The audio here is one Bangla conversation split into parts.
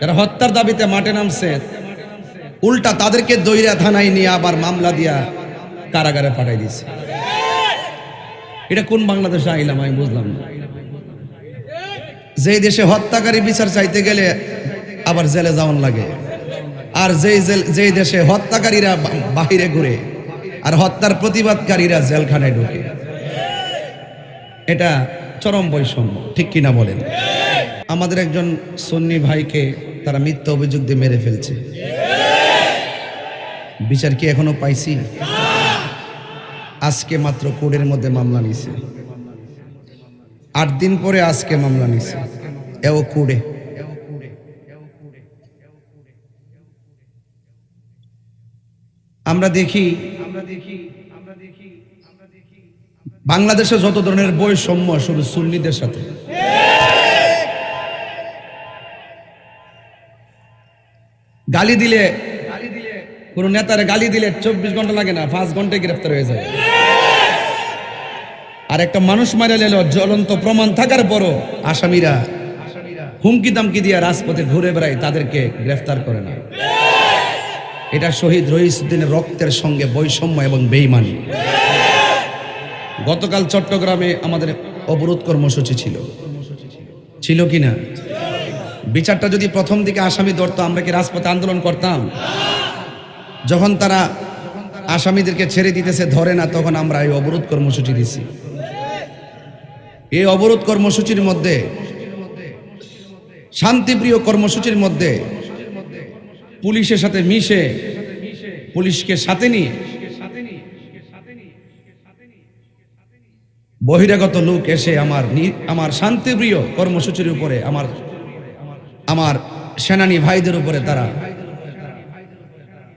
যারা হত্যার দাবিতে মাঠে নামছে, উল্টা তাদেরকে দৈরা থানায় নিয়ে আবার মামলা দিয়া কারাগারে পাঠাই দিছে। এটা কোন বাংলাদেশে আইলাম আমি বুঝলাম না। যেই দেশে হত্যাকারী বিচার চাইতে গেলে আবার জেলে যাওয়ান লাগে। আর যেই জেল যেই দেশে হত্যাকারীরা বাহিরে ঘুরে, আর হত্যার প্রতিবাদকারীরা জেলখানায় ঢুকে। এটা চরম বৈষম্য, ঠিক কিনা বলেন? আমাদের একজন সন্নি ভাইকে তারা মিথ্যা অভিযোগ দিয়ে মেরে ফেলছে। বিচার কি এখনও পাইছি? আজকে মাত্র কোর্টের মধ্যে মামলা নিছে। আট দিন পরে আজকে মামলা নিছে। এও কোর্টে। আমরা দেখি, বাংলাদেশে যত ধরনের বৈষম্য শুধু সুন্নিদের সাথে। গালি দিলে, কোন নেতারে গালি দিলে চব্বিশ ঘণ্টা লাগে না, পাঁচ ঘন্টায় গ্রেফতার হয়ে যায়। আর একটা মানুষ মারা গেল, জ্বলন্ত প্রমাণ থাকার পরও আসামিরা হুমকি দামকি দিয়ে রাজপথে ঘুরে বেড়ায়, তাদেরকে গ্রেফতার করে না। এটা শহীদ রহিসুদ্দিনের রক্তের সঙ্গে বৈষম্য এবং বেইমানি। গতকাল চট্টগ্রামে আমাদের অবরোধ কর্মসূচি ছিল। ছিল কি না বিচারটা যদি প্রথম দিকে আসামি ধরতো, আমরা কি রাজপথে আন্দোলন করতাম? যখন তারা আসামিদেরকে ছেড়ে দিতেছে, ধরে না, তখন আমরা এই অবরোধ কর্মসূচি দিছি এই অবরোধ কর্মসূচির মধ্যে, শান্তিপ্রিয় কর্মসূচির মধ্যে, পুলিশের সাথে মিশে, পুলিশকে সাথে নিয়ে, বহিরাগত লোক এসে আমার আমার শান্তিপ্রিয় কর্মসূচির উপরে, আমার আমার সেনানী ভাইদের উপরে তারা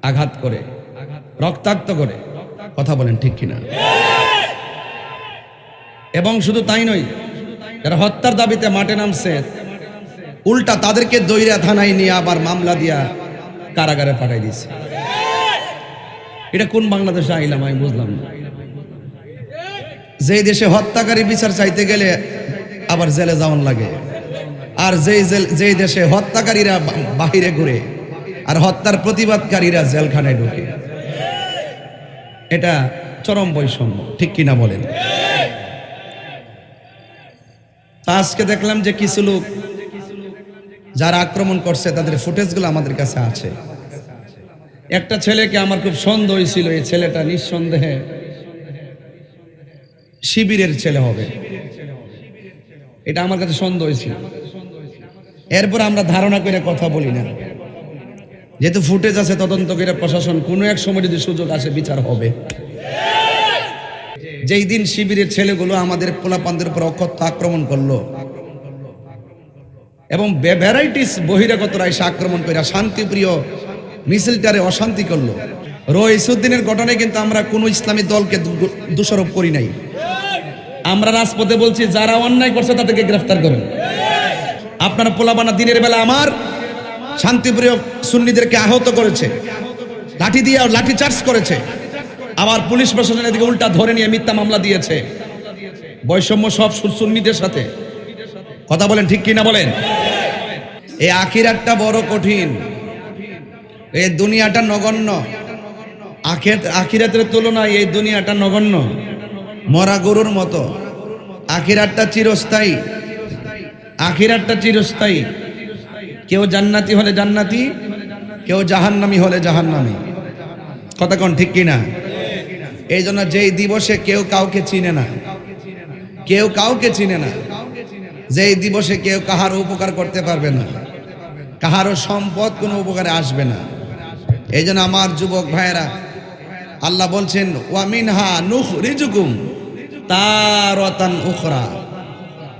আঘাত করে, রক্তাক্ত করে। কথা বলেন ঠিক কিনা? এবং শুধু তাই নয়, যারা হত্যার দাবিতে মাঠে নামছে, উল্টা তাদেরকে দৈরা থানায় নিয়ে আবার মামলা দিয়া কারাগারে পাঠাই দিছে এটা কোন বাংলাদেশে আইলাম আমি বুঝলাম না। যেই দেশে হত্যাকারী বিচার চাইতে গেলে আবার জেলে যাওয়ান লাগে। আর যেই যেই দেশে হত্যাকারীরা বাহিরে ঘুরে, আর হত্যার প্রতিবাদকারীরা জেলখানায় ঢুকে। এটা চরম বৈষম্য, ঠিক কিনা বলেন? তা আজকে দেখলাম যে কিছু লোক যারা আক্রমণ করছে, তাদের ফুটেজগুলো আমাদের কাছে আছে। একটা ছেলেকে আমার খুব সন্দেহ হয়েছিল এই ছেলেটা নিঃসন্দেহে শিবিরের ছেলে হবে। এটা আমার কাছে সন্দেহ হয়েছিল এরপর আমরা ধারণা করে কথা বলি না। যেহেতু ফুটেজ আছে, তদন্ত করে প্রশাসন কোনো এক সময় যদি সুযোগ আসে, বিচার হবে। যেই দিন শিবিরের ছেলেগুলো আমাদের পোলাপানদের উপর অক্ষত আক্রমণ করল এবং ভ্যারাইটিস বহিরাগতরা এসে আক্রমণ করে শান্তিপ্রিয় মিছিলটারে অশান্তি করল। রইসুদ্দিনের ঘটনায় কিন্তু আমরা কোনো ইসলামী দলকে দোষারোপ করি নাই। আমরা রাজপথে বলছি, যারা অন্যায় করছে তাদেরকে গ্রেফতার করুন। আপনারা পোলাবানা দিনের বেলা আমার শান্তিপ্রিয় সুন্নিদেরকে আহত করেছে, লাঠি দিয়ে লাঠি চার্জ করেছে। আবার পুলিশ প্রশাসন এদিকে উল্টা ধরে নিয়ে মিথ্যা মামলা দিয়েছে। বৈষম্য সব সুন্নিদের সাথে। কথা বলেন ঠিক কিনা বলেন? এই আখিরাতটা বড় কঠিন। এই দুনিয়াটা নগণ্য। আখের আখিরাতের তুলনায় এই দুনিয়াটা নগণ্য। মরা গরুর মতো। আখিরাতটা চিরস্থায়ী। আখিরাতটা চিরস্থায়ী। কেউ জান্নাতি হলে জান্নাতি, কেউ জাহান্নামি হলে জাহান্নামি। কথা কোন ঠিক কিনা? এই জন্য যেই দিবসে কেউ কাউকে চিনে না, কেউ কাউকে চিনে না, যেই দিবসে কেউ কাহারও উপকার করতে পারবে না, কাহারও সম্পদ কোনো উপকারে আসবে না। এই জন্য আমার যুবক ভাইয়েরা, আল্লাহ বলছেন ওয়ামিনহা নুখ রিজুকুম তারতান উখরা।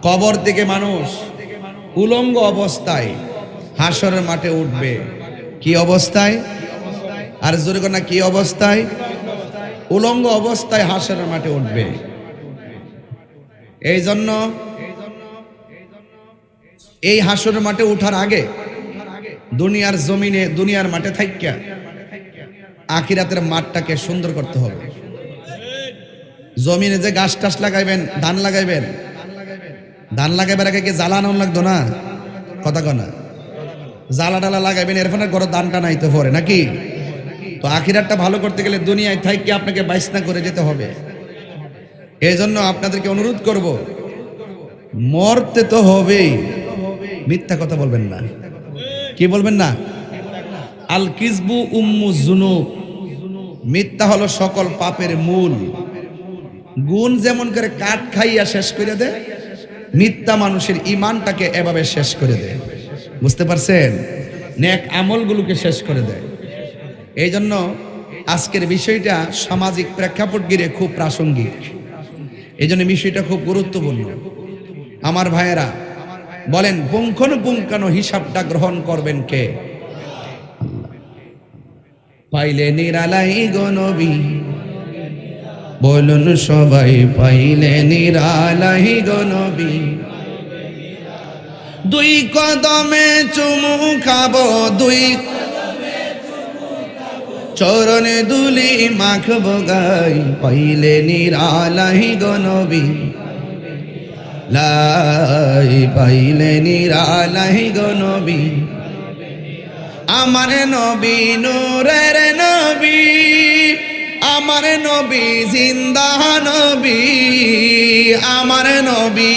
কবর থেকে মানুষ উলঙ্গ অবস্থায় হাসরের মাঠে উঠবে। কি অবস্থায়? আর জোরে না, কি অবস্থায়? উলঙ্গ অবস্থায় হাসরের মাঠে উঠবে। এই জন্য এই হাসরের মাঠে উঠার আগে দুনিয়ার জমিনে, দুনিয়ার মাঠে থাইকা আখিরাতের মাঠটাকে সুন্দর করতে হবে। জমিনে যে গাছ টাছ লাগাইবেন, ধান লাগাইবেন ধান লাগাইবার আগে কি জ্বালা জ্বালানো লাগতো না? কথা কনা জ্বালা ডালা লাগাবেন এরফানে ঘর দানটা নাইতে পরে নাকি? তো আখিরাতটা ভালো করতে গেলে দুনিয়ায় থাইকে আপনাকে বাইসনা করে যেতে হবে। এই জন্য আপনাদেরকে অনুরোধ করব, মরতে তো হবেই। মিথ্যা কথা বলবেন না। কি বলবেন না? আল কিসবু উম্মু জুনুব। মিথ্যা হলো সকল পাপের মূল। গুণ যেমন করে কাঠ খাইয়া শেষ করে দেয় মিথ্যা মানুষের ইমানটাকে এভাবে শেষ করে দেয়। বুঝতে পারছেন? নেক আমলগুলোকে শেষ করে দেয়। এই জন্য আজকের বিষয়টা সামাজিক প্রেক্ষাপট গিরে খুব প্রাসঙ্গিক। এই জন্য বিষয়টা খুব গুরুত্বপূর্ণ। আমার ভাইয়েরা, বলেন, পুঙ্খানুপুঙ্খানু হিসাবটা গ্রহণ করবেন কে? পাইলে নিরালাই গনবী বলুন, সবাই পাইলে নিরালাই গনবী দুই কদমে চুমু খাব, দুই চরণে দুলি মাখব গাই। পাইলে নিরালাই গনবী লাই, পাইলে নিরালাই গনবী আমার নবী, নূরের নবী। আমার নবী, জিন্দা নবী, আমার নবী।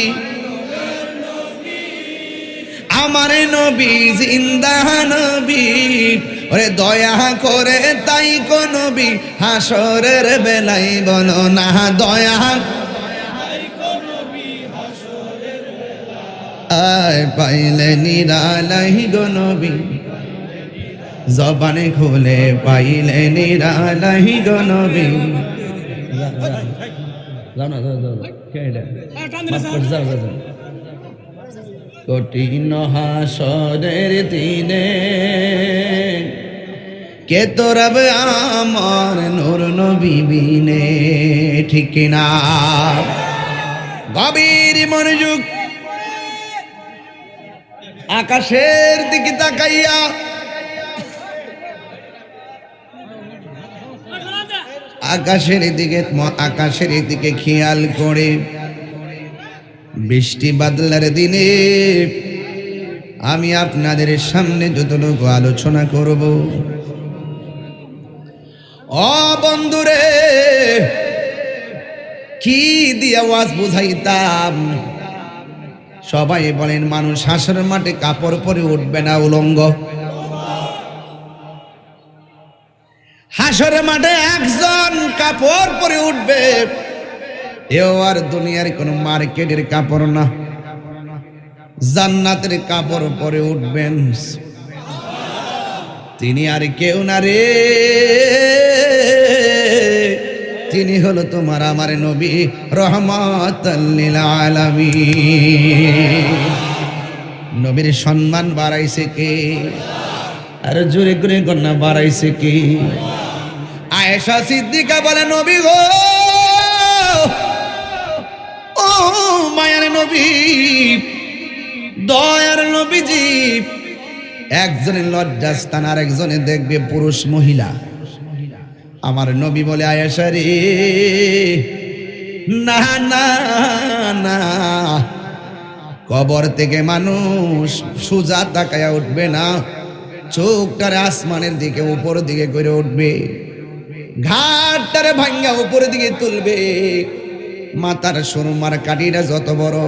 আমার নবী, জিন্দা নবী। ওরে দয়া করে তাই নবী, হাসরের বেলাই বলো না, দয়া। আয় পাইলে নিরালাই গো নবী। জবানে খুলে পাইলে নিরালাই গো নবী। যাও না, যাও যাও যাও। যাও যাও কঠিন হাসরের দিনে কে তোরাবে আমার নূর নবী বিনে? ঠিক না। গভীর মনোযোগ আকাশের দিকে তাকাইয়া আকাশের দিকে আকাশের দিকে খেয়াল করে। বৃষ্টি বাদলার দিনে আমি আপনাদের সামনে যতটুকু আলোচনা করব। ও বন্ধুরে, কি দিয়ে আওয়াজ বুঝাইতাম? সবাই বলেন, মানুষ হাসর মাঠে কাপড় পরে উঠবে না উলঙ্গ। হাসর মাঠে একজন কাপড় পরে উঠবে। এও আর দুনিয়ার কোন মার্কেটের কাপড় না। জান্নাতের কাপড় পরে উঠবেন। তিনি আর কেউ না রে। তিনি হলো তোমার আমার নবী রহমত নবীর সম্মান বাড়াইছে কে? আর জোরে করে কন্যা বাড়াইছে কে? আয়েশা সিদ্দিকা বলে, নবী গো! ও মায়ার নবী, দয়ার নবীজি একজনের লজ্জাস্থান আর একজনে দেখবে পুরুষ মহিলা। আমার নবী বলে, আয়েশা রে, না না না, কবর থেকে মানুষ সোজা তাকায়া উঠবে না। চোখটারে আসমানের দিকে, উপর দিকে করে উঠবে। ঘাটটারে ভাঙ্গা উপরের দিকে তুলবে। মাতার সুরমার কাটিটা যত বড়,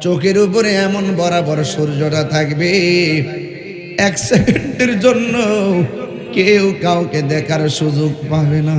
চোখের উপরে এমন বরাবর সূর্যটা থাকবে। এক সেকেন্ডের জন্য কেউ কাউকে দেখার সুযোগ পাবে না।